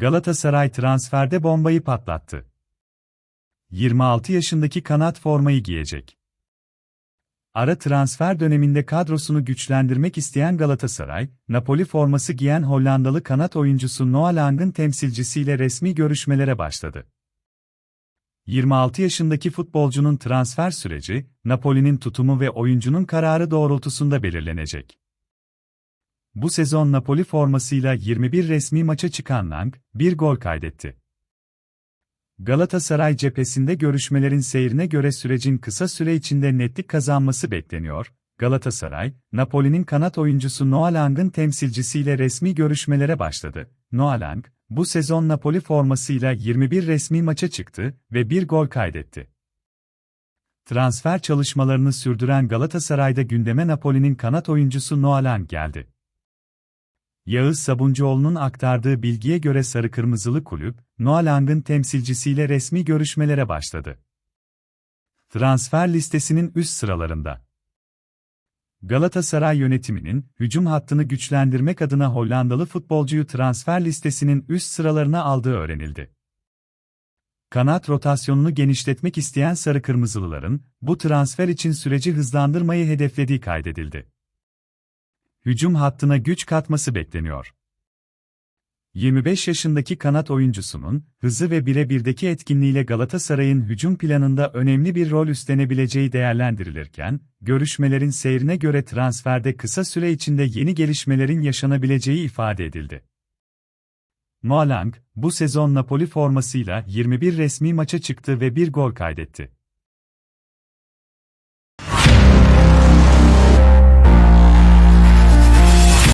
Galatasaray transferde bombayı patlattı. 26 yaşındaki kanat formayı giyecek. Ara transfer döneminde kadrosunu güçlendirmek isteyen Galatasaray, Napoli forması giyen Hollandalı kanat oyuncusu Noah Lang'ın temsilcisiyle resmi görüşmelere başladı. 26 yaşındaki futbolcunun transfer süreci, Napoli'nin tutumu ve oyuncunun kararı doğrultusunda belirlenecek. Bu sezon Napoli formasıyla 21 resmi maça çıkan Lang, bir gol kaydetti. Galatasaray cephesinde görüşmelerin seyrine göre sürecin kısa süre içinde netlik kazanması bekleniyor. Galatasaray, Napoli'nin kanat oyuncusu Noah Lang'ın temsilcisiyle resmi görüşmelere başladı. Noah Lang, bu sezon Napoli formasıyla 21 resmi maça çıktı ve bir gol kaydetti. Transfer çalışmalarını sürdüren Galatasaray'da gündeme Napoli'nin kanat oyuncusu Noah Lang geldi. Yağız Sabuncuoğlu'nun aktardığı bilgiye göre Sarı Kırmızılı Kulüp, Noah Lang'ın temsilcisiyle resmi görüşmelere başladı. Transfer listesinin üst sıralarında. Galatasaray yönetiminin, hücum hattını güçlendirmek adına Hollandalı futbolcuyu transfer listesinin üst sıralarına aldığı öğrenildi. Kanat rotasyonunu genişletmek isteyen Sarı Kırmızılıların, bu transfer için süreci hızlandırmayı hedeflediği kaydedildi hücum hattına güç katması bekleniyor. 25 yaşındaki kanat oyuncusunun, hızı ve birebirdeki etkinliğiyle Galatasaray'ın hücum planında önemli bir rol üstlenebileceği değerlendirilirken, görüşmelerin seyrine göre transferde kısa süre içinde yeni gelişmelerin yaşanabileceği ifade edildi. Moalang, bu sezon Napoli formasıyla 21 resmi maça çıktı ve bir gol kaydetti.